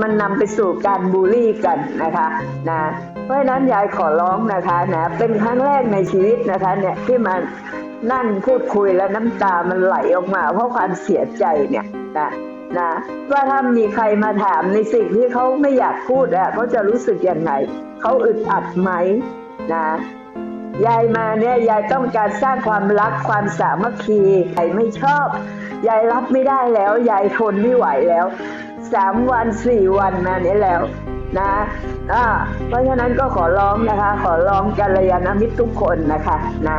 มันนำไปสู่การบูลลี่กันนะคะนะเพราะฉะนั้นยายขอร้องนะคะนะเป็นครั้งแรกในชีวิตนะคะเนี่ยที่มานั่งพูดคุยแล้วน้ำตามันไหลออกมา เพราะความเสียใจเนี่ยนะนะว่าถ้ามีใครมาถามในสิ่งที่เขาไม่อยากพูดอะเขาจะรู้สึกยังไงเขาอึดอัดไหมนะยายมาเนี่ยยายต้องการสร้างความรักความสามัคคียายไม่ชอบยายรับไม่ได้แล้วยายทนไม่ไหวแล้ว สามวันสี่วันมาเนี้แล้วนะอ่าเพราะฉะนั้นก็ขอร้องนะคะ ขอร้องกัลยาณมิตรทุกคนนะคะนะ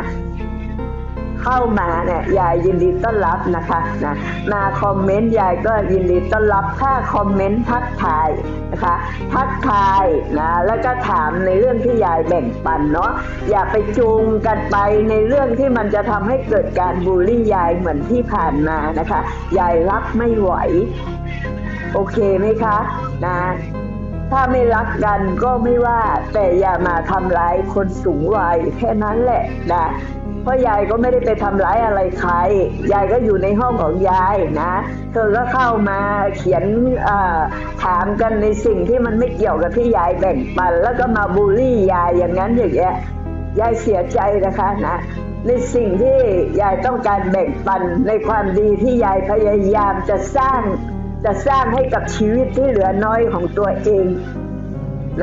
เข้ามาเนี่ยยายยินดีต้อนรับนะคะนะมาคอมเมนต์ยายก็ยินดีต้อนรับถ้าคอมเมนต์ทักทายนะคะทักทายนะแล้วก็ถามในเรื่องที่ยายแบ่งปันเนาะอย่าไปจูงกันไปในเรื่องที่มันจะทำให้เกิดการบูลลี่ยายเหมือนที่ผ่านมานะคะ ยายรับไม่ไหว โอเคไหมคะนะถ้าไม่รักกันก็ไม่ว่า แต่อย่ามาทำร้ายคนสูงวัยแค่นั้นแหละนะเพราะยายก็ไม่ได้ไปทำร้ายอะไรใคร ยายก็อยู่ในห้องของยายนะ เธอก็เข้ามาเขียนถามกันในสิ่งที่มันไม่เกี่ยวกับที่ยายแบ่งปัน แล้วก็มาบูลลี่ยายอย่างนั้นอย่างเงี้ยยายเสียใจนะคะนะในสิ่งที่ยายต้องการแบ่งปันในความดีที่ยายพยายามจะสร้าง จะสร้างให้กับชีวิตที่เหลือน้อยของตัวเอง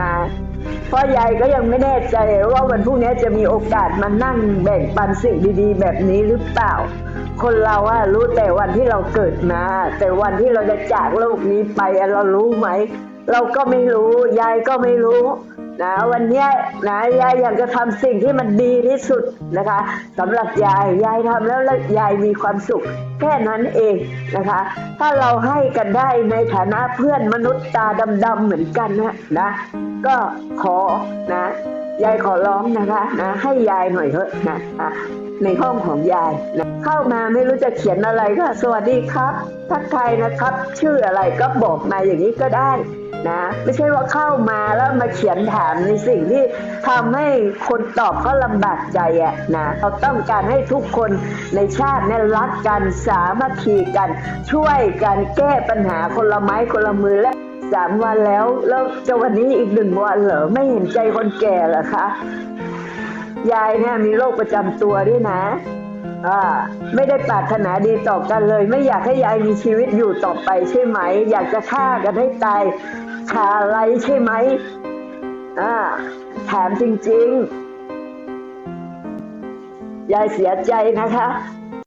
นะเพราะยายก็ยังไม่แน่ใจว่าวันพรุ่งนี้จะมีโอกาสมานั่งแบ่งปันสิ่งดีๆ แบบนี้หรือเปล่า คนเราอะรู้แต่วันที่เราเกิดมา แต่วันที่เราจะจากโลกนี้ไปเรารู้ไหม เราก็ไม่รู้ ยายก็ไม่รู้ นะวันนี้นะยายอยากจะทำสิ่งที่มันดีที่สุดนะคะสำหรับยายยายทำแล้วแล้วยายมีความสุข แค่นั้นเองนะคะ ถ้าเราให้กันได้ในฐานะเพื่อนมนุษย์ตาดำๆเหมือนกันนะนะก็ขอนะยายขอร้องนะคะนะให้ยายหน่อยเถอะนะะในห้องของยายนะเข้ามาไม่รู้จะเขียนอะไรก็สวัสดีครับ ทักทายนะครับ ชื่ออะไรก็บอกมาอย่างนี้ก็ได้ นะไม่ใช่ว่าเข้ามาแล้วมาเขียนถามในสิ่งที่ทำให้คนตอบเขาลำบากใจอะนะเขาต้องการให้ทุกคนในชาติเนี่ยรักกันสามัคคีกัน ช่วยกันแก้ปัญหาคนละไม้คนละมือและสามวันแล้วแล้วจะวันนี้อีกหนึ่งวันเหรอไม่เห็นใจคนแก่เหรอคะยายเนี่ยมีโรคประจำตัวด้วยนะ อ่าไม่ได้ปรารถนาดีต่อกันเลย ไม่อยากให้ยายมีชีวิตอยู่ต่อไปใช่ไหม อยากจะฆ่ากันให้ตายคาอะไรใช่ไหมอ่าถามจริงๆ ยายเสียใจนะคะ